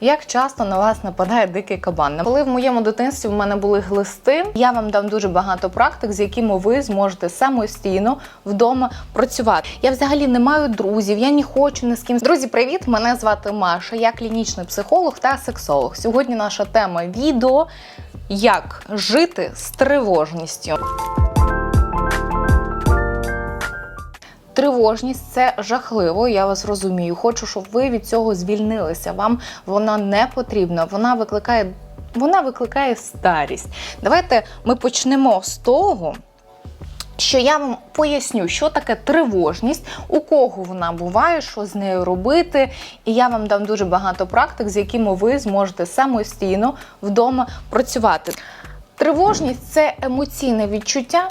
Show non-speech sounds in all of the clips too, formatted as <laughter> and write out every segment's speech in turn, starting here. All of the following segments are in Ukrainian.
Як часто на вас нападає дикий кабан? Коли в моєму дитинстві в мене були глисти, я вам дам дуже багато практик, з якими ви зможете самостійно вдома працювати. Я взагалі не маю друзів, я не хочу ні з ким. Друзі, привіт! Мене звати Маша. Я клінічний психолог та сексолог. Сьогодні наша тема відео як жити з тривожністю. Тривожність це жахливо, я вас розумію. Хочу, щоб ви від цього звільнилися. Вам вона не потрібна. Вона викликає, вона викликає старість. Давайте ми почнемо з того. Що я вам поясню, що таке тривожність, у кого вона буває, що з нею робити, і я вам дам дуже багато практик, з якими ви зможете самостійно вдома працювати. Тривожність це емоційне відчуття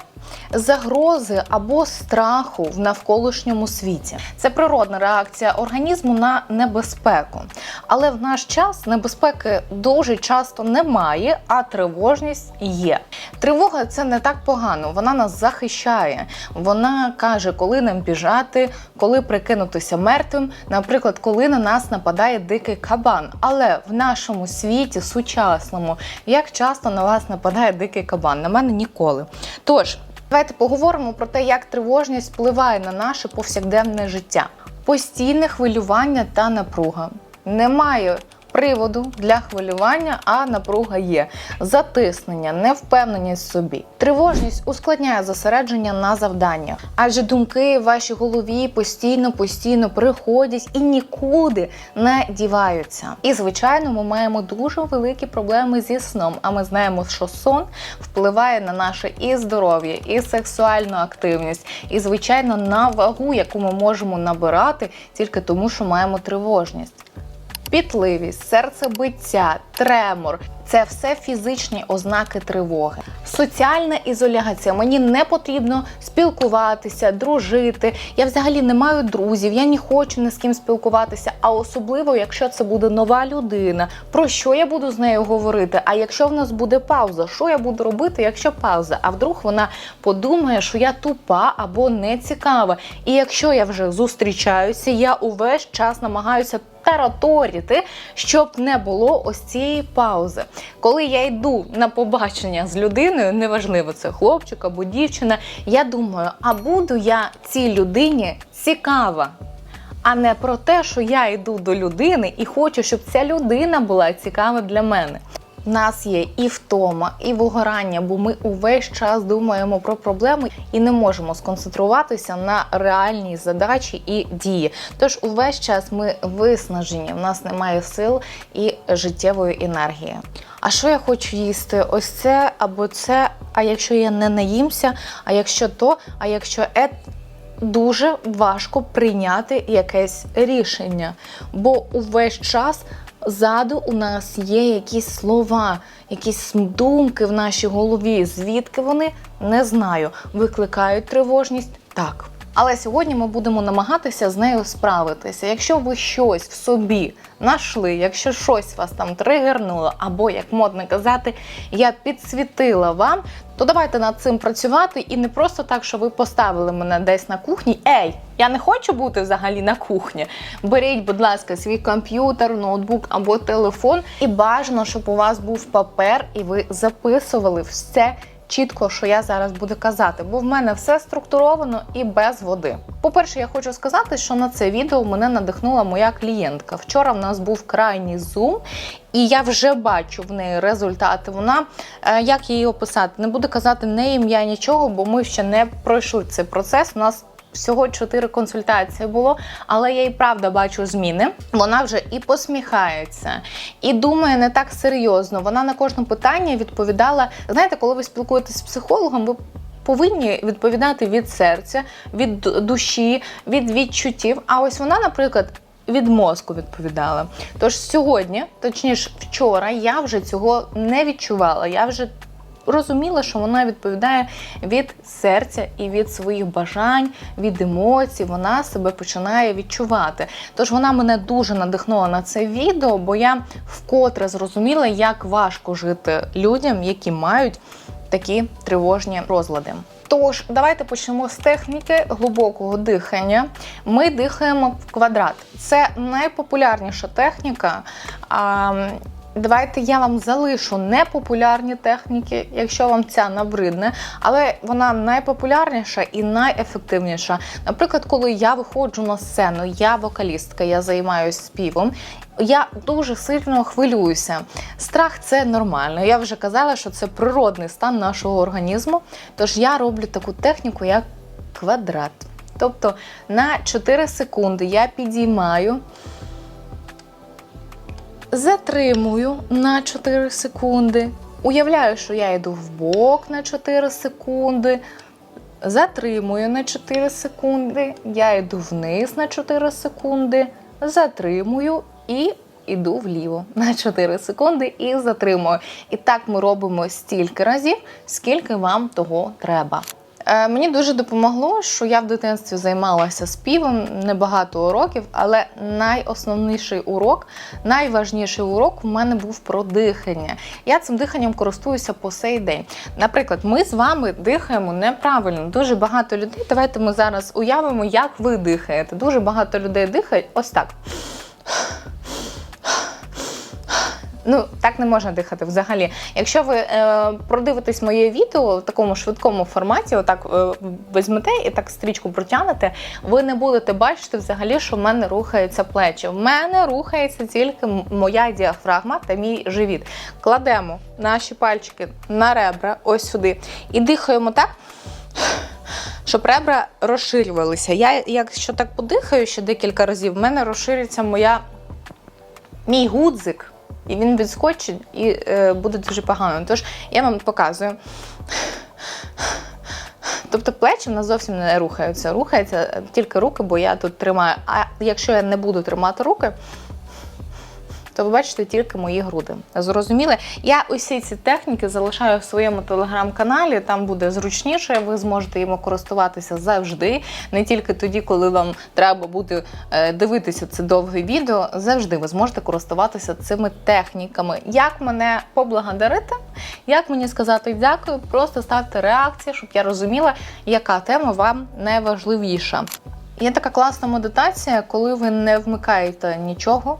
загрози або страху в навколишньому світі. Це природна реакція організму на небезпеку. Але в наш час небезпеки дуже часто немає, а тривожність є. Тривога це не так погано, вона нас захищає. Вона каже, коли нам біжати, коли прикинутися мертвим, наприклад, коли на нас нападає дикий кабан. Але в нашому світі сучасному, як часто на вас нападає дикий кабан? На мене ніколи. Тож. Давайте поговоримо про те, як тривожність впливає на наше повсякденне життя. Постійне хвилювання та напруга. Немає приводу для хвилювання, а напруга є. Затиснення, невпевненість в собі. Тривожність ускладняє зосередження на завданнях, адже думки в вашій голові постійно, постійно приходять і нікуди не діваються. І звичайно, ми маємо дуже великі проблеми зі сном. А ми знаємо, що сон впливає на наше і здоров'я, і сексуальну активність, і звичайно на вагу, яку ми можемо набирати тільки тому, що маємо тривожність. Пітливість, серцебиття, тремор це все фізичні ознаки тривоги. Соціальна ізоляція. Мені не потрібно спілкуватися, дружити. Я взагалі не маю друзів, я не хочу ні з ким спілкуватися. А особливо, якщо це буде нова людина, про що я буду з нею говорити? А якщо в нас буде пауза, що я буду робити, якщо пауза? А вдруг вона подумає, що я тупа або не цікава. І якщо я вже зустрічаюся, я увесь час намагаюся тараторити, щоб не було ось цієї паузи. Коли я йду на побачення з людиною, неважливо, це хлопчик або дівчина, я думаю, а буду я цій людині цікава. А не про те, що я йду до людини і хочу, щоб ця людина була цікава для мене. У нас є і втома, і вигорання, бо ми увесь час думаємо про проблеми і не можемо сконцентруватися на реальній задачі і дії. Тож увесь час ми виснажені, в нас немає сил і життєвої енергії. А що я хочу їсти? Ось це або це. А якщо я не наїмся, а якщо то, а якщо е. Дуже важко прийняти якесь рішення, бо увесь час ззаду у нас є якісь слова, якісь думки в нашій голові. Звідки вони не знаю. Викликають тривожність так. Але сьогодні ми будемо намагатися з нею справитися. Якщо ви щось в собі знайшли, якщо щось вас там тригернуло, або як модно казати, я підсвітила вам, то давайте над цим працювати і не просто так, що ви поставили мене десь на кухні. Ей, я не хочу бути взагалі на кухні. Беріть, будь ласка, свій комп'ютер, ноутбук або телефон, і бажано, щоб у вас був папер, і ви записували все. Чітко, що я зараз буду казати, бо в мене все структуровано і без води. По-перше, я хочу сказати, що на це відео мене надихнула моя клієнтка. Вчора в нас був крайній зум, і я вже бачу в неї результати. Вона е, як її описати, не буду казати не ім'я нічого, бо ми ще не пройшли цей процес. У нас Всього чотири консультації було, але я і правда бачу зміни. Вона вже і посміхається, і думає не так серйозно. Вона на кожне питання відповідала. Знаєте, коли ви спілкуєтесь з психологом, ви повинні відповідати від серця, від душі, від відчуттів. А ось вона, наприклад. Від мозку відповідала. Тож сьогодні, точніше, вчора, я вже цього не відчувала. Я вже розуміла, що вона відповідає від серця і від своїх бажань, від емоцій. Вона себе починає відчувати. Тож вона мене дуже надихнула на це відео, бо я вкотре зрозуміла, як важко жити людям, які мають такі тривожні розлади. Тож, давайте почнемо з техніки глибокого дихання. Ми дихаємо в квадрат. Це найпопулярніша техніка. А, Давайте я вам залишу непопулярні техніки, якщо вам ця набридне, але вона найпопулярніша і найефективніша. Наприклад, коли я виходжу на сцену, я вокалістка, я займаюся співом. Я дуже сильно хвилююся. Страх це нормально. Я вже казала, що це природний стан нашого організму. Тож я роблю таку техніку, як квадрат. Тобто на 4 секунди я підіймаю затримую на 4 секунди. Уявляю, що я йду в бок на 4 секунди. Затримую на 4 секунди. Я йду вниз на 4 секунди. Затримую і йду вліво на 4 секунди і затримую. І так ми робимо стільки разів, скільки вам того треба. Е, Мені дуже допомогло, що я в дитинстві займалася співом небагато уроків, але найосновніший урок, найважніший урок у мене був про дихання. Я цим диханням користуюся по сей день. Наприклад, ми з вами дихаємо неправильно. Дуже багато людей. Давайте ми зараз уявимо, як ви дихаєте. Дуже багато людей дихають ось так. Ну, так не можна дихати взагалі. Якщо ви е, продивитесь моє відео в такому швидкому форматі, отак е, візьмете і так стрічку протягнете, ви не будете бачити взагалі, що в мене рухаються плечі. В мене рухається тільки моя діафрагма та мій живіт. Кладемо наші пальчики на ребра, ось сюди, і дихаємо так. Щоб ребра розширювалися. Я, якщо так подихаю ще декілька разів, в мене розшириться моя мій гудзик, і він відскочить і е, буде дуже погано. Тож я вам показую. Тобто плечі в нас зовсім не рухаються. Рухаються тільки руки, бо я тут тримаю. А якщо я не буду тримати руки, то ви бачите тільки мої груди. Зрозуміли? Я усі ці техніки залишаю в своєму телеграм-каналі, там буде зручніше, ви зможете їм користуватися завжди, не тільки тоді, коли вам треба буде е, дивитися це довге відео. Завжди ви зможете користуватися цими техніками. Як мене поблагодарити, як мені сказати дякую, просто ставте реакції, щоб я розуміла, яка тема вам найважливіша. Є така класна медитація, коли ви не вмикаєте нічого,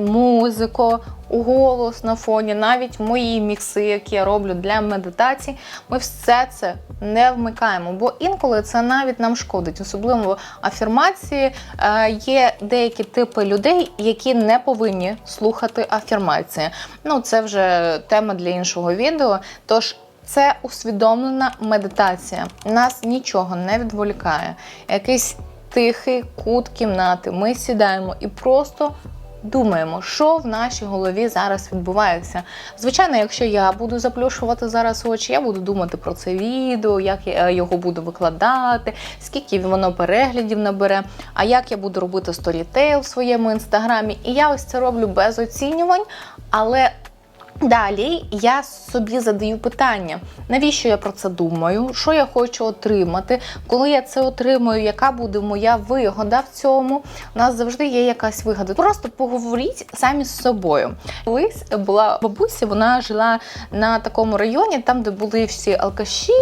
музику, голос на фоні, навіть мої мікси, які я роблю для медитації, ми все це не вмикаємо, бо інколи це навіть нам шкодить. Особливо афірмації Е, є деякі типи людей, які не повинні слухати афірмації. Ну, це вже тема для іншого відео. Тож це усвідомлена медитація. Нас нічого не відволікає. Якийсь тихий кут кімнати. Ми сідаємо і просто. Думаємо, що в нашій голові зараз відбувається. Звичайно, якщо я буду заплюшувати зараз очі, я буду думати про це відео, як я його буду викладати, скільки воно переглядів набере, а як я буду робити сторітейл в своєму інстаграмі. І я ось це роблю без оцінювань, але Далі я собі задаю питання, навіщо я про це думаю, що я хочу отримати, коли я це отримую, яка буде моя вигода в цьому. У нас завжди є якась вигода. Просто поговоріть самі з собою. Колись була бабуся, вона жила на такому районі, там, де були всі алкаші,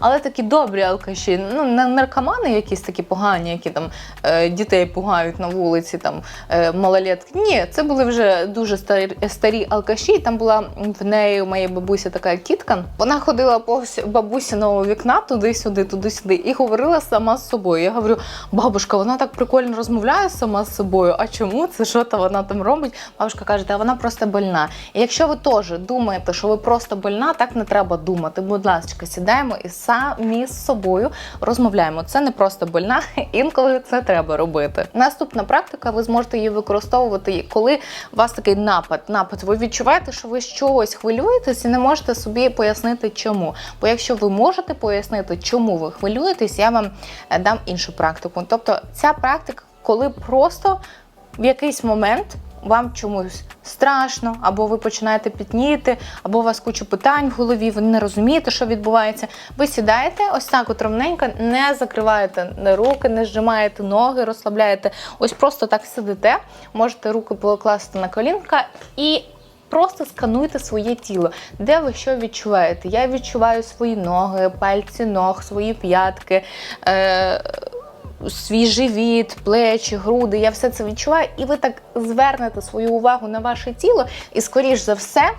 але такі добрі алкаші. Ну, наркомани якісь такі погані, які там е, дітей пугають на вулиці, там е, малолетки. Ні, це були вже дуже старі, старі алкаші. і Там була в неї у моєї бабусі така тітка. Вона ходила повз бабусіного вікна туди-сюди, туди-сюди, і говорила сама з собою. Я говорю, бабушка, вона так прикольно розмовляє сама з собою. А чому це що то вона там робить? Бабушка каже, вона просто больна. І якщо ви теж думаєте, що ви просто больна, так не треба думати. Будь ласка, сідаємо і самі з собою розмовляємо. Це не просто больна, <laughs> інколи це треба робити. Наступна практика, ви зможете її використовувати, коли у вас такий напад. Напад, ви відчуваєте, що ви чогось хвилюєтесь і не можете собі пояснити, чому. Бо якщо ви можете пояснити, чому ви хвилюєтесь, я вам е, дам іншу практику. Тобто, ця практика, коли просто в якийсь момент. Вам чомусь страшно, або ви починаєте пітніти, або у вас куча питань в голові, ви не розумієте, що відбувається. Ви сідаєте ось так от ровненько, не закриваєте руки, не зжимаєте ноги, розслабляєте. Ось просто так сидите, можете руки покласти на колінка і Просто скануйте своє тіло, де ви що відчуваєте. Я відчуваю свої ноги, пальці ног, свої п'ятки. Е- Свій живіт, плечі, груди, я все це відчуваю, і ви так звернете свою увагу на ваше тіло, і, скоріш за все,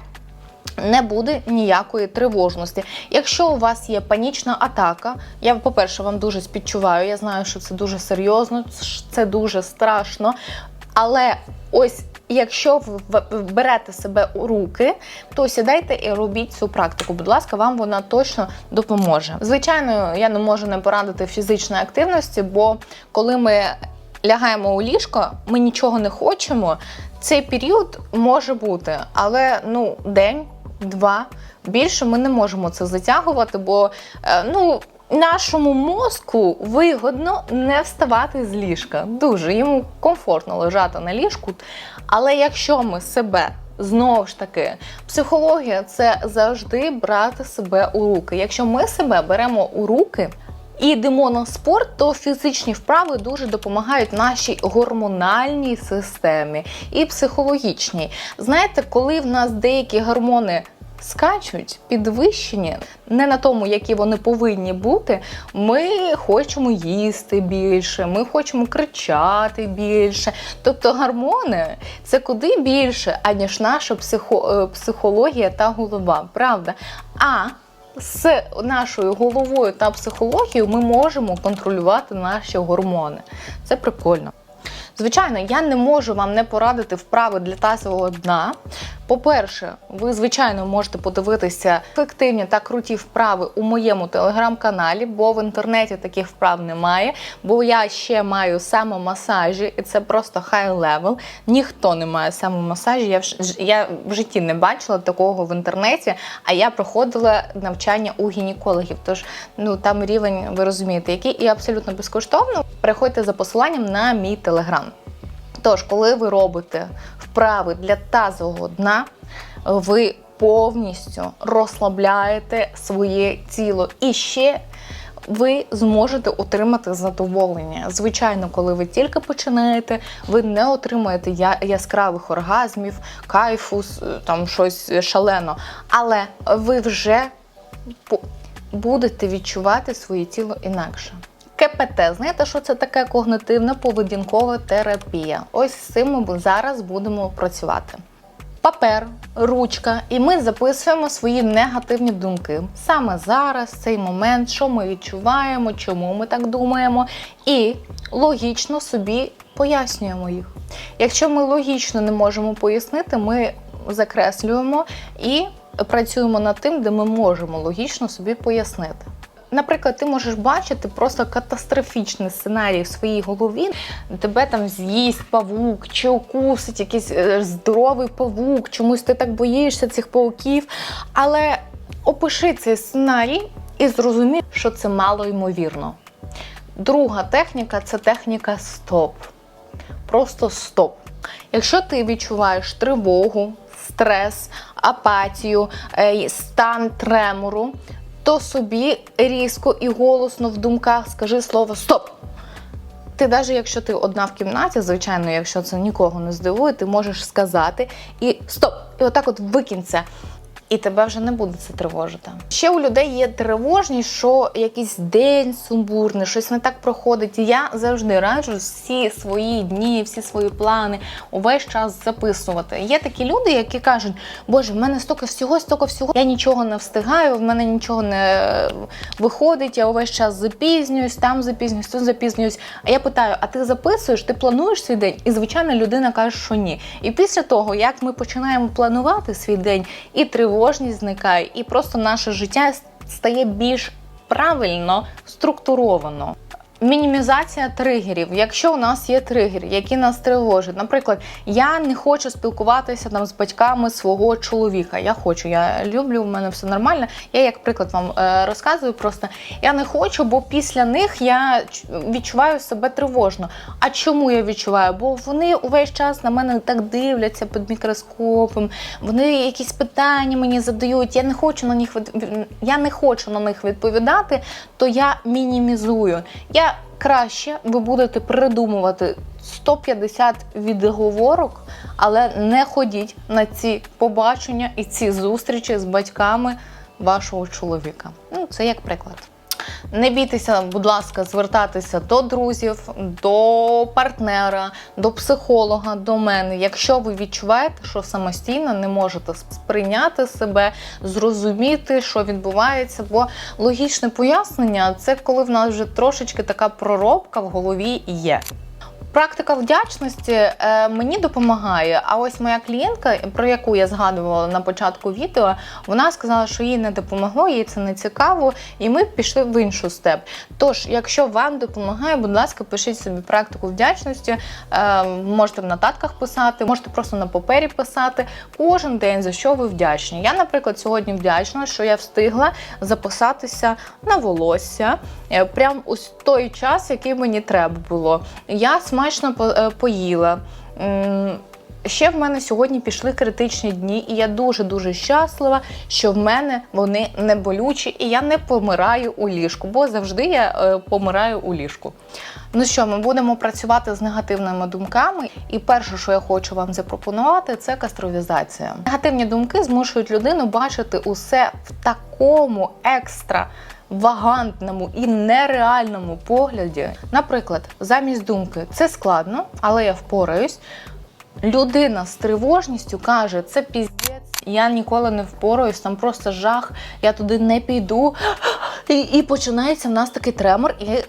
не буде ніякої тривожності. Якщо у вас є панічна атака, я, по-перше, вам дуже співчуваю, я знаю, що це дуже серйозно, це дуже страшно. Але ось якщо ви берете себе у руки, то сідайте і робіть цю практику. Будь ласка, вам вона точно допоможе. Звичайно, я не можу не порадити фізичної активності, бо коли ми лягаємо у ліжко, ми нічого не хочемо. Цей період може бути, але ну день, два більше ми не можемо це затягувати, бо е, ну. Нашому мозку вигодно не вставати з ліжка. Дуже йому комфортно лежати на ліжку. Але якщо ми себе знову ж таки, психологія це завжди брати себе у руки. Якщо ми себе беремо у руки і йдемо на спорт, то фізичні вправи дуже допомагають нашій гормональній системі і психологічній. Знаєте, коли в нас деякі гормони скачуть, підвищені, не на тому, які вони повинні бути. Ми хочемо їсти більше, ми хочемо кричати більше. Тобто гормони це куди більше, аніж наша психо, е, психологія та голова, правда? А з нашою головою та психологією ми можемо контролювати наші гормони. Це прикольно. Звичайно, я не можу вам не порадити вправи для тазового дна. По-перше, ви, звичайно, можете подивитися ефективні та круті вправи у моєму телеграм-каналі, бо в інтернеті таких вправ немає. Бо я ще маю самомасажі, і це просто хай левел. Ніхто не має самомасажі. Я в, я в житті не бачила такого в інтернеті, а я проходила навчання у гінекологів. Тож ну там рівень, ви розумієте, який і абсолютно безкоштовно. Переходьте за посиланням на мій телеграм. Тож, коли ви робите вправи для тазового дна, ви повністю розслабляєте своє тіло. І ще ви зможете отримати задоволення. Звичайно, коли ви тільки починаєте, ви не отримуєте яскравих оргазмів, кайфу, там щось шалено. Але ви вже будете відчувати своє тіло інакше. КПТ, знаєте, що це таке когнитивна поведінкова терапія? Ось з цим ми зараз будемо працювати. Папер, ручка, і ми записуємо свої негативні думки. Саме зараз, цей момент, що ми відчуваємо, чому ми так думаємо, і логічно собі пояснюємо їх. Якщо ми логічно не можемо пояснити, ми закреслюємо і працюємо над тим, де ми можемо логічно собі пояснити. Наприклад, ти можеш бачити просто катастрофічний сценарій в своїй голові. Тебе там з'їсть павук, чи укусить якийсь е, здоровий павук, чомусь ти так боїшся цих павуків. Але опиши цей сценарій і зрозумій, що це мало ймовірно. Друга техніка це техніка стоп. Просто стоп. Якщо ти відчуваєш тривогу, стрес, апатію, е, стан тремору, то собі різко і голосно в думках скажи слово Стоп! Ти, навіть якщо ти одна в кімнаті, звичайно, якщо це нікого не здивує, ти можеш сказати і стоп! І отак от викинь це і тебе вже не буде це тривожити. Ще у людей є тривожність, що якийсь день сумбурний, щось не так проходить. Я завжди раджу всі свої дні, всі свої плани увесь час записувати. Є такі люди, які кажуть, Боже, в мене стільки всього, стільки всього, я нічого не встигаю, в мене нічого не виходить, я увесь час запізнююсь, там запізнююсь, тут запізнююсь. А я питаю: а ти записуєш, ти плануєш свій день? І звичайно, людина каже, що ні. І після того, як ми починаємо планувати свій день і тривожність, тривожність зникає, і просто наше життя стає більш правильно структуровано. Мінімізація тригерів. Якщо у нас є тригер, які нас тривожать, наприклад, я не хочу спілкуватися там з батьками свого чоловіка. Я хочу, я люблю, в мене все нормально. Я, як приклад, вам е, розказую, просто я не хочу, бо після них я відчуваю себе тривожно. А чому я відчуваю? Бо вони увесь час на мене так дивляться під мікроскопом, вони якісь питання мені задають. Я не хочу на них я не хочу на них відповідати, то я мінімізую. Я краще ви будете придумувати 150 відговорок, але не ходіть на ці побачення і ці зустрічі з батьками вашого чоловіка. Ну, це як приклад. Не бійтеся, будь ласка, звертатися до друзів, до партнера, до психолога, до мене. Якщо ви відчуваєте, що самостійно не можете сприйняти себе, зрозуміти, що відбувається, бо логічне пояснення це коли в нас вже трошечки така проробка в голові є. Практика вдячності е, мені допомагає. А ось моя клієнтка, про яку я згадувала на початку відео, вона сказала, що їй не допомогло, їй це не цікаво, і ми пішли в іншу степ. Тож, якщо вам допомагає, будь ласка, пишіть собі практику вдячності. Е, можете в нотатках писати, можете просто на папері писати кожен день за що ви вдячні. Я, наприклад, сьогодні вдячна, що я встигла записатися на волосся е, прям ось той час, який мені треба було. Я смачно е, поїла. Ще в мене сьогодні пішли критичні дні, і я дуже дуже щаслива, що в мене вони не болючі, і я не помираю у ліжку, бо завжди я е, помираю у ліжку. Ну що, ми будемо працювати з негативними думками. І перше, що я хочу вам запропонувати, це кастровізація. Негативні думки змушують людину бачити усе в такому екстра. Вагантному і нереальному погляді, наприклад, замість думки це складно, але я впораюсь. Людина з тривожністю каже, це піздець, я ніколи не впораюсь, там просто жах, я туди не піду. І, і починається в нас такий тремор, і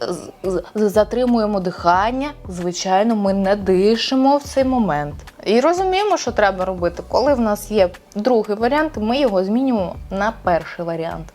затримуємо дихання. Звичайно, ми не дишимо в цей момент. І розуміємо, що треба робити. Коли в нас є другий варіант, ми його змінюємо на перший варіант.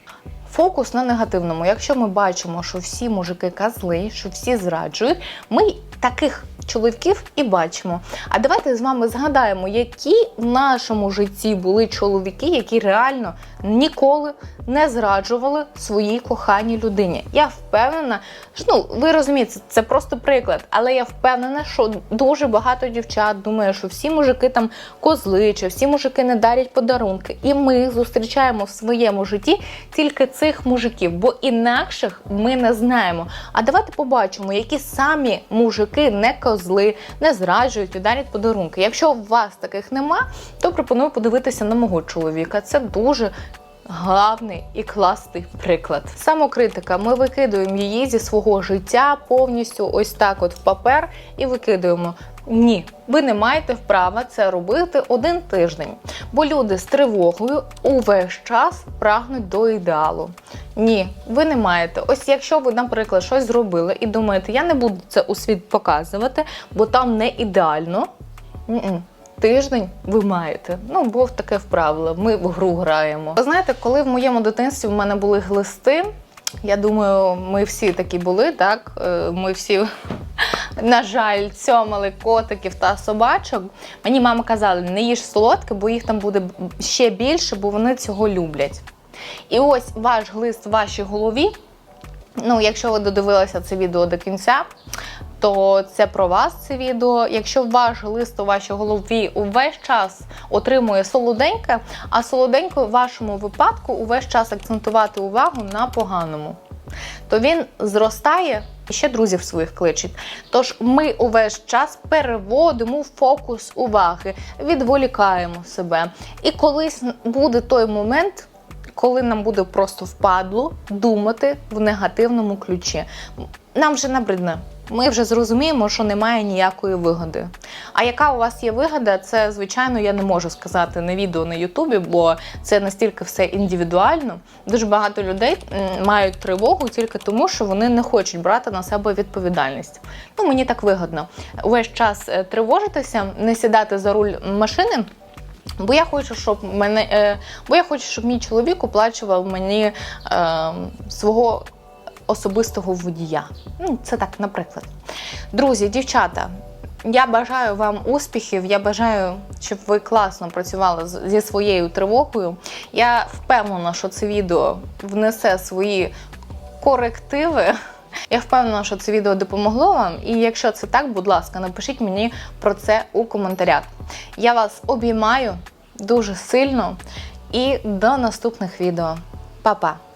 Фокус на негативному. Якщо ми бачимо, що всі мужики козли, що всі зраджують, ми таких чоловіків і бачимо. А давайте з вами згадаємо, які в нашому житті були чоловіки, які реально ніколи не зраджували своїй коханій людині. Я впевнена, що ну ви розумієте, це просто приклад, але я впевнена, що дуже багато дівчат думає, що всі мужики там козли, чи всі мужики не дарять подарунки. І ми зустрічаємо в своєму житті тільки цих мужиків, бо інакших ми не знаємо. А давайте побачимо, які самі мужики не козли, не зраджують і дарять подарунки. Якщо у вас таких нема, то пропоную подивитися на мого чоловіка. Це дуже Главний і класний приклад. Самокритика. Ми викидуємо її зі свого життя повністю ось так, от в папер, і викидуємо. Ні, ви не маєте права це робити один тиждень, бо люди з тривогою увесь час прагнуть до ідеалу. Ні, ви не маєте. Ось якщо ви, наприклад, щось зробили і думаєте, я не буду це у світ показувати, бо там не ідеально. М-м. Тиждень ви маєте. Ну, бо таке вправило. Ми в гру граємо. Ви знаєте, коли в моєму дитинстві в мене були глисти, я думаю, ми всі такі були, так? Е, Ми всі, на жаль, цьомали котиків та собачок. Мені мама казала, не їж солодке, бо їх там буде ще більше, бо вони цього люблять. І ось ваш глист в вашій голові. Ну, якщо ви додивилися це відео до кінця, то це про вас це відео. Якщо ваш лист у вашій голові увесь час отримує солоденьке, а солоденьке в вашому випадку увесь час акцентувати увагу на поганому, то він зростає ще друзів своїх кличуть. Тож ми увесь час переводимо фокус уваги, відволікаємо себе. І колись буде той момент. Коли нам буде просто впадло думати в негативному ключі, нам вже набридне. Ми вже зрозуміємо, що немає ніякої вигоди. А яка у вас є вигода, це звичайно я не можу сказати на відео на Ютубі, бо це настільки все індивідуально. Дуже багато людей мають тривогу тільки тому, що вони не хочуть брати на себе відповідальність. Ну мені так вигодно. Весь час е, тривожитися, не сідати за руль машини. Бо я хочу, щоб мене, е, бо я хочу, щоб мій чоловік оплачував мені е, свого особистого водія. Ну, це так, наприклад. Друзі, дівчата, я бажаю вам успіхів. Я бажаю, щоб ви класно працювали зі своєю тривогою. Я впевнена, що це відео внесе свої корективи. Я впевнена, що це відео допомогло вам. І якщо це так, будь ласка, напишіть мені про це у коментарях. Я вас обіймаю дуже сильно і до наступних відео. Па-па!